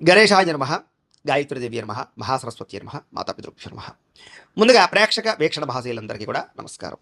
గణేశాయ నమ గాయత్రీదేవి నమ మహాసరస్వతి నమ మాతాపితృభ్య నమ. ముందుగా ప్రేక్షక వీక్షణ భాషలందరికీ కూడా నమస్కారం.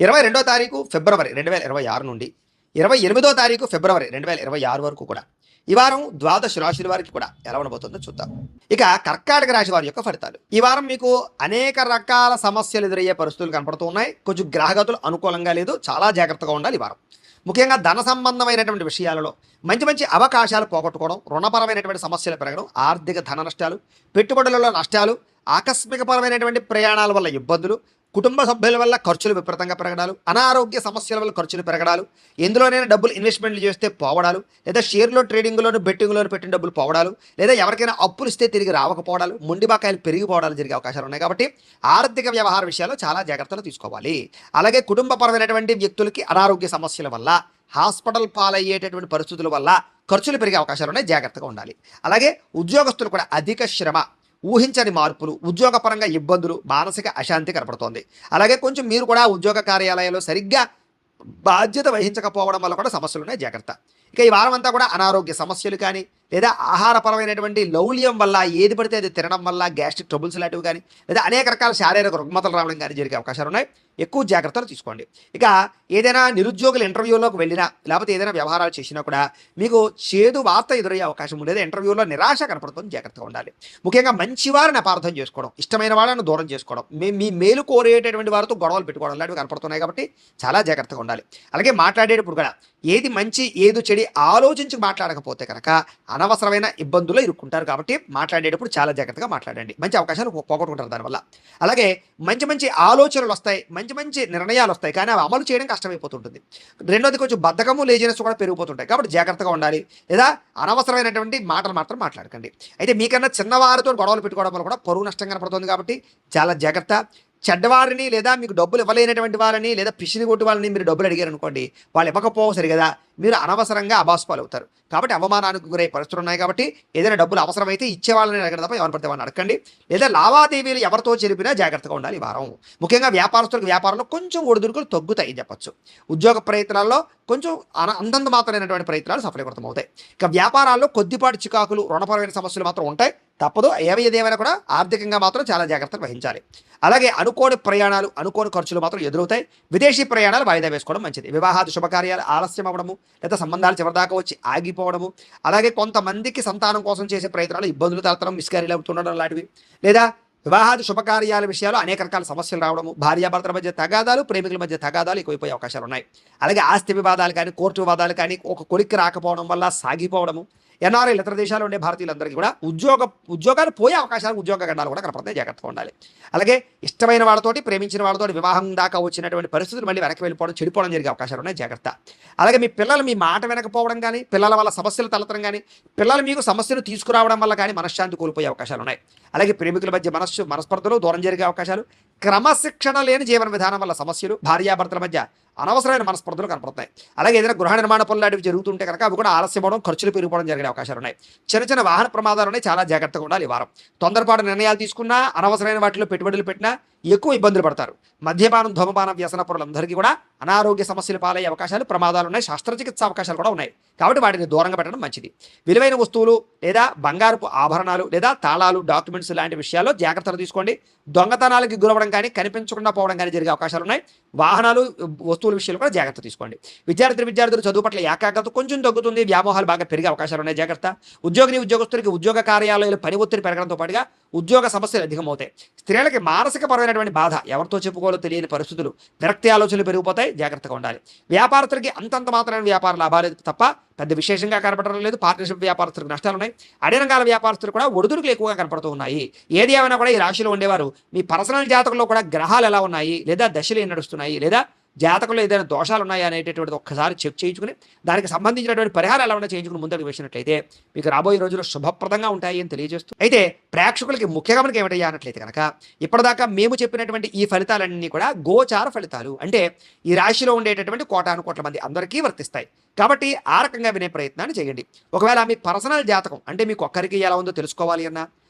ఇరవై రెండో తారీఖు ఫిబ్రవరి రెండు వేల ఇరవై ఆరు నుండి ఇరవై ఎనిమిదో తారీఖు ఫిబ్రవరి రెండు వేల ఇరవై ఆరు వరకు కూడా ఈ వారం ద్వాదశ రాశుల వారికి కూడా ఎలా ఉండబోతుందో చూద్దాం. ఇక కర్కాటక రాశి వారి యొక్క ఫలితాలు. ఈ వారం మీకు అనేక రకాల సమస్యలు ఎదురయ్యే పరిస్థితులు కనపడుతూ ఉన్నాయి. కొంచెం గ్రహగతులు అనుకూలంగా లేదు. చాలా జాగ్రత్తగా ఉండాలి ఈ వారం. ముఖ్యంగా ధన సంబంధమైనటువంటి విషయాలలో మంచి మంచి అవకాశాలు పోగొట్టుకోవడం రుణపరమైనటువంటి సమస్యలు పెరగడం ఆర్థిక ధన నష్టాలు పెట్టుబడులలో నష్టాలు ఆకస్మికపరమైనటువంటి ప్రయాణాల వల్ల ఇబ్బందులు కుటుంబ సభ్యుల వల్ల ఖర్చులు విపరీతంగా పెరగడాలు అనారోగ్య సమస్యల వల్ల ఖర్చులు పెరగడాలు ఎందులోనైనా డబ్బులు ఇన్వెస్ట్మెంట్లు చేస్తే పోవడాలు లేదా షేర్లో ట్రేడింగ్లోను బెట్టింగ్లోను పెట్టిన డబ్బులు పోవడాలు లేదా ఎవరికైనా అప్పులు ఇస్తే తిరిగి రావకపోవడాలు మొండి బకాయిలు పెరిగిపోవడాలు జరిగే అవకాశాలు ఉన్నాయి కాబట్టి ఆర్థిక వ్యవహార విషయాల్లో చాలా జాగ్రత్తలు తీసుకోవాలి. అలాగే కుటుంబపరమైనటువంటి వ్యక్తులకి అనారోగ్య సమస్యల వల్ల హాస్పిటల్ పాలయ్యేటటువంటి పరిస్థితుల వల్ల ఖర్చులు పెరిగే అవకాశాలు ఉన్నాయి జాగ్రత్తగా ఉండాలి. అలాగే ఉద్యోగస్తులు కూడా అధిక శ్రమ ఊహించని మార్పులు ఉద్యోగపరంగా ఇబ్బందులు మానసిక అశాంతి కనపడుతోంది. అలాగే కొంచెం మీరు కూడా ఉద్యోగ కార్యాలయాల్లో సరిగ్గా బాధ్యత వహించకపోవడం వల్ల కూడా సమస్యలు ఉన్నాయి జాగ్రత్త. ఇక ఈ వారం అంతా కూడా అనారోగ్య సమస్యలు కానీ లేదా ఆహారపరమైనటువంటి లౌల్యం వల్ల ఏది పడితే అది తినడం వల్ల గ్యాస్ట్రిక్ ట్రబుల్స్ లాంటివి కానీ లేదా అనేక రకాల శారీరక రుగ్మతలు రావడం కానీ జరిగే అవకాశాలు ఉన్నాయి. ఎక్కువ జాగ్రత్తలు తీసుకోండి. ఇక ఏదైనా నిరుద్యోగుల ఇంటర్వ్యూలోకి వెళ్ళినా లేకపోతే ఏదైనా వ్యవహారాలు చేసినా కూడా మీకు చేదు వార్త ఎదురయ్యే అవకాశం ఉండేది ఇంటర్వ్యూలో నిరాశ కనపడుతుంది జాగ్రత్తగా ఉండాలి. ముఖ్యంగా మంచి వారిని అపార్థం చేసుకోవడం ఇష్టమైన వాళ్ళని దూరం చేసుకోవడం మీ మీ మేలు కోరేటటువంటి వారితో గొడవలు పెట్టుకోవడం లాంటివి కనపడుతున్నాయి కాబట్టి చాలా జాగ్రత్తగా ఉండాలి. అలాగే మాట్లాడేటప్పుడు కూడా ఏది మంచి ఏది చెడి ఆలోచించి మాట్లాడకపోతే కనుక అనవసరమైన ఇబ్బందులు ఇరుక్కుంటారు కాబట్టి మాట్లాడేటప్పుడు చాలా జాగ్రత్తగా మాట్లాడండి. మంచి అవకాశాలు పోగొట్టుకుంటారు దానివల్ల. అలాగే మంచి మంచి ఆలోచనలు వస్తాయి మంచి మంచి నిర్ణయాలు వస్తాయి కానీ అవి అమలు చేయడం కష్టమైపోతుంటుంది. రెండోది కొంచెం బద్ధకము లేజినెస్ కూడా పెరిగిపోతుంటాయి. కాబట్టి జాగ్రత్తగా ఉండాలి. లేదా అనవసరమైనటువంటి మాటలు మాత్రం మాట్లాడకండి. అయితే మీకన్నా చిన్నవారితో గొడవలు పెట్టుకోవడం వల్ల కూడా పరువు నష్టం కనపడుతుంది కాబట్టి చాలా జాగ్రత్త. చెడ్డవారిని లేదా మీకు డబ్బులు ఇవ్వలేనటువంటి వాళ్ళని లేదా పిసిని కొట్టి వాళ్ళని మీరు డబ్బులు అడిగారు అనుకోండి వాళ్ళు ఇవ్వకపోవు సరి కదా మీరు అనవసరంగా అబాస్పాలు అవుతారు కాబట్టి అవమానానికి గురై పరిస్థితులు ఉన్నాయి కాబట్టి ఏదైనా డబ్బులు అవసరమైతే ఇచ్చే వాళ్ళని అడగడం తప్ప ఎవరు పడితే వాళ్ళని అడగండి. లేదా లావాదేవీలు ఎవరితో జరిపినా జాగ్రత్తగా ఉండాలి ఈ వారం. ముఖ్యంగా వ్యాపారస్తులకు వ్యాపారంలో కొంచెం ఒడిదుడుకులు తగ్గుతాయి చెప్పచ్చు. ఉద్యోగ ప్రయత్నాల్లో కొంచెం అన అందంత మాత్రమైనటువంటి ప్రయత్నాలు సఫలీకృతం అవుతాయి ఇక వ్యాపారాల్లో కొద్దిపాటి చికాకులు రుణపరమైన సమస్యలు మాత్రం ఉంటాయి. తప్పదు. ఏవి ఏదేమైనా కూడా ఆర్థికంగా మాత్రం చాలా జాగ్రత్తలు వహించాలి. అలాగే అనుకోని ప్రయాణాలు అనుకోని ఖర్చులు మాత్రం ఎదురవుతాయి. విదేశీ ప్రయాణాలు వాయిదా వేసుకోవడం మంచిది. వివాహాది శుభకార్యాలు ఆలస్యం అవ్వడము లేదా సంబంధాలు చివరిదాకా వచ్చి ఆగిపోవడము. అలాగే కొంతమందికి సంతానం కోసం చేసే ప్రయత్నాలు ఇబ్బందులు తలతడం మిస్కారీలు అవుతుండడం లాంటివి. లేదా వివాహాది శుభకార్యాల విషయాలు అనేక రకాల సమస్యలు రావడము భార్యాభర్తల మధ్య తగాదాలు ప్రేమికుల మధ్య తగాదాలు ఎక్కువైపోయే అవకాశాలు ఉన్నాయి అలాగే ఆస్తి వివాదాలు కానీ కోర్టు వివాదాలు కానీ ఒక కొలిక్కి రాకపోవడం వల్ల సాగిపోవడము ఎన్ఆర్ఐలు ఇతర దేశాల్లో ఉండే భారతీయులందరికీ కూడా ఉద్యోగ ఉద్యోగాలు పోయే అవకాశాలు ఉద్యోగ గండాలు కూడా కనపడతాయి. జాగ్రత్తగా ఉండాలి. అలాగే ఇష్టమైన వాళ్ళతోటి ప్రేమించిన వాళ్ళతోటి వివాహం దాకా వచ్చినటువంటి పరిస్థితులు మళ్ళీ వెనక్కి వెళ్ళిపోవడం చెడిపోవడం జరిగే అవకాశాలు ఉన్నాయి. జాగ్రత్త. అలాగే మీ పిల్లలు మీ మాట వినకపోవడం కానీ పిల్లల వల్ల సమస్యలు తలతడం కానీ పిల్లలు మీకు సమస్యలు తీసుకురావడం వల్ల కానీ మనశ్శాంతి కోల్పోయే అవకాశాలు ఉన్నాయి. అలాగే ప్రేమికుల మధ్య మనస్సు మనస్పర్ధలు దూరం జరిగే అవకాశాలు క్రమశిక్షణ లేని జీవన విధానం వల్ల సమస్యలు భార్యాభర్తల మధ్య అనవసరమైన మనస్పర్ధలు కనపడతాయి. అలాగే ఏదైనా గృహ నిర్మాణ పనులు లాంటివి జరుగుతుంటే కనుక అవి కూడా ఆలస్యపోవడం ఖర్చులు పెరిగిపోవడం జరిగే అవకాశాలు ఉన్నాయి. చిన్న చిన్న వాహన ప్రమాదాలు ఉన్నాయి. చాలా జాగ్రత్తగా ఉండాలి ఈ వారం. తొందరపాటు నిర్ణయాలు తీసుకున్నా అనవసరమైన వాటిలో పెట్టుబడులు పెట్టినా ఎక్కువ ఇబ్బందులు పడతారు. మద్యపానం ధూమపానం వ్యసన పరులందరికీ కూడా అనారోగ్య సమస్యలు పాలయ్యే అవకాశాలు ప్రమాదాలు ఉన్నాయి. శస్త్రచికిత్స అవకాశాలు కూడా ఉన్నాయి. కాబట్టి వాటిని దూరంగా పెట్టడం మంచిది. విలువైన వస్తువులు లేదా బంగారపు ఆభరణాలు లేదా తాళాలు డాక్యుమెంట్స్ లాంటి విషయాల్లో జాగ్రత్తలు తీసుకోండి. దొంగతనాలకి గురవడం కానీ కనిపించకుండా పోవడం కానీ జరిగే అవకాశాలు ఉన్నాయి. వాహనాలు వస్తువులు విషయంలో కూడా జాగ్రత్త తీసుకోండి. విద్యార్థి విద్యార్థులు చదువు పట్ల ఏకాగ్రత కొంచెం తగ్గుతుంది. వ్యామోహాలు బాగా పెరిగే అవకాశాలు ఉన్నాయి. జాగ్రత్త. ఉద్యోగిని ఉద్యోగస్తులకి ఉద్యోగ కార్యాలయాలు పని ఒత్తిడి పెరగడంతో పాటుగా ఉద్యోగ సమస్యలు అధికమవుతాయి. స్త్రీలకి మానసిక పరమైనటువంటి బాధ ఎవరితో చెప్పుకోవాలో తెలియని పరిస్థితులు విరక్తి ఆలోచనలు పెరిగిపోతాయి. జాగ్రత్తగా ఉండాలి. వ్యాపారస్తులకి అంతంత మాత్రమే వ్యాపార లాభాలు తప్ప పెద్ద విశేషంగా కనపడడం లేదు. పార్ట్నర్షిప్ వ్యాపారస్తులకు నష్టాలు ఉన్నాయి. అదే రంగాల వ్యాపారస్తులు కూడా ఒడిదుడుకులు ఎక్కువగా కనపడుతూ ఉన్నాయి. ఏది ఏమైనా కూడా ఈ రాశిలో ఉండేవారు. మీ పర్సనల్ జాతకంలో కూడా గ్రహాలు ఎలా ఉన్నాయి? లేదా దశలు ఏం నడుస్తున్నాయి? లేదా జాతకంలో ఏదైనా దోషాలు ఉన్నాయా అనేటటువంటిది ఒక్కసారి చెక్ చేయించుకుని దానికి సంబంధించినటువంటి పరిహారం ఎలా ఉన్నా చేయించుకుని ముందుకు వేసినట్లయితే మీకు రాబోయే రోజుల్లో శుభప్రదంగా ఉంటాయి అని తెలియజేస్తూ. అయితే ప్రేక్షకులకి ముఖ్యంగా మనకి ఏమిటయ్యా అన్నట్లయితే కనుక ఇప్పటిదాకా మేము చెప్పినటువంటి ఈ ఫలితాలన్నీ కూడా గోచార ఫలితాలు. అంటే ఈ రాశిలో ఉండేటటువంటి కోటాను కోట్ల మంది అందరికీ వర్తిస్తాయి. కాబట్టి ఆ రకంగా వినే ప్రయత్నాన్ని చేయండి. ఒకవేళ మీ పర్సనల్ జాతకం అంటే మీకు ఒక్కరికి ఎలా ఉందో తెలుసుకోవాలి అన్నా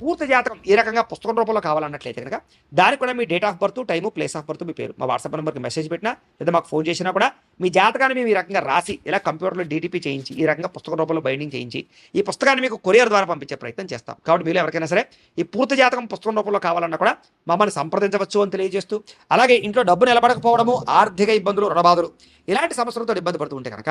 పూర్తి జాతకం ఈ రకంగా పుస్తకం రూపంలో కావాలన్నట్లయితే కనుక దానికి కూడా మీ date of birth time place of birth మీ పేరు. మా వాట్సాప్ నెంబర్కి మెసేజ్ పెట్టినా లేదా మాకు ఫోన్ చేసినా కూడా మీ జాతకాన్ని మేము ఈ రకంగా రాసి ఇలా కంప్యూటర్లో డీటీపీ చేయించి ఈ రకంగా పుస్తక రూపంలో బైండింగ్ చేయించి ఈ పుస్తకాన్ని మీకు కొరియర్ ద్వారా పంపించే ప్రయత్నం చేస్తాం. కాబట్టి మీరు ఎవరికైనా సరే ఈ పూర్తి జాతకం పుస్తకం రూపంలో కావాలన్నా కూడా మమ్మల్ని సంప్రదించవచ్చు అని తెలియజేస్తూ అలాగే ఇంట్లో డబ్బు నిలబడకపోవడము ఆర్థిక ఇబ్బందులు రుణబాధలు ఇలాంటి సమస్యలతో ఇబ్బంది పడుతూ ఉంటే కనుక